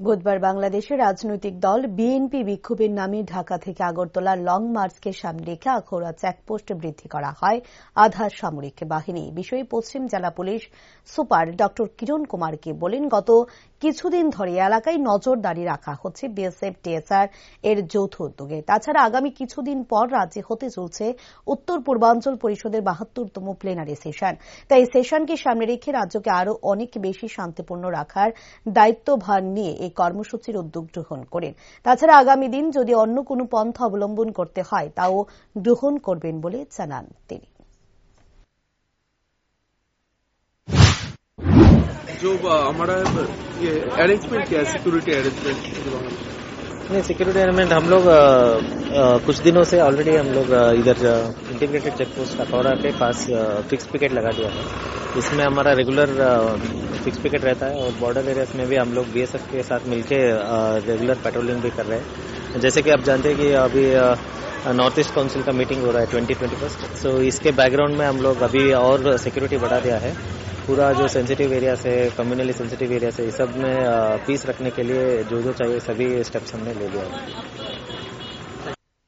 বুধবার বাংলাদেশের রাজনৈতিক দল বিএনপি বিক্ষোভের নামে ঢাকা থেকে আগরতলা লং মার্চকে সামনে রেখে আখড়া চেকপোস্ট বৃদ্ধি করা হয় আধা সামরিক বাহিনী। বিষয়ে পশ্চিম জেলা পুলিশ সুপার ড কিরণ কুমারকে বলেন, গত কিছুদিন ধরে এলাকায় নজরদারি রাখা হচ্ছে বিএসএফ টিএসআর এর যৌথ উদ্যোগে। তাছাড়া আগামী কিছুদিন পর রাজ্যে হতে চলছে উত্তর পূর্বাঞ্চল পরিষদের বাহাত্তরতম প্লেনারি সেশন তাই সেশনকে সামনে রেখে রাজ্যকে আরও অনেক বেশি শান্তিপূর্ণ রাখার দায়িত্বভার নিয়ে এই কর্মসূচির উদ্যোগ গ্রহণ করেন তাছাড়া আগামী দিন যদি অন্য কোনো পন্থা অবলম্বন করতে হয় তাও গ্রহণ করবেন বলে জানান তিনি जो अ, हमारा ये अरेंजमेंट क्या है सिक्योरिटी अरेंजमेंट नहीं सिक्योरिटी अरेंजमेंट हम लोग अ, अ, कुछ दिनों से ऑलरेडी हम लोग अ, इधर इंटीग्रेटेड चेक पोस्ट कटौरा के पास फिक्स पिकेट लगा दिया है इसमें हमारा रेगुलर फिक्स पिकेट रहता है और बॉर्डर एरियाज़ में भी हम लोग बीएसएफ के साथ मिलके रेगुलर पेट्रोलिंग भी कर रहे हैं। जैसे कि आप जानते हैं कि अभी नॉर्थ ईस्ट काउंसिल का मीटिंग हो रहा है ट्वेंटी ट्वेंटी फ़र्स्ट सो इसके बैकग्राउंड में हम लोग अभी और सिक्योरिटी बढ़ा दिया है। पूरा जो सेंसिटिव एरिया से कम्युनली सेंसिटिव एरिया से इस सब में पीस रखने के लिए जो जो चाहिए, सभी स्टेप्स हमने ले लिया है।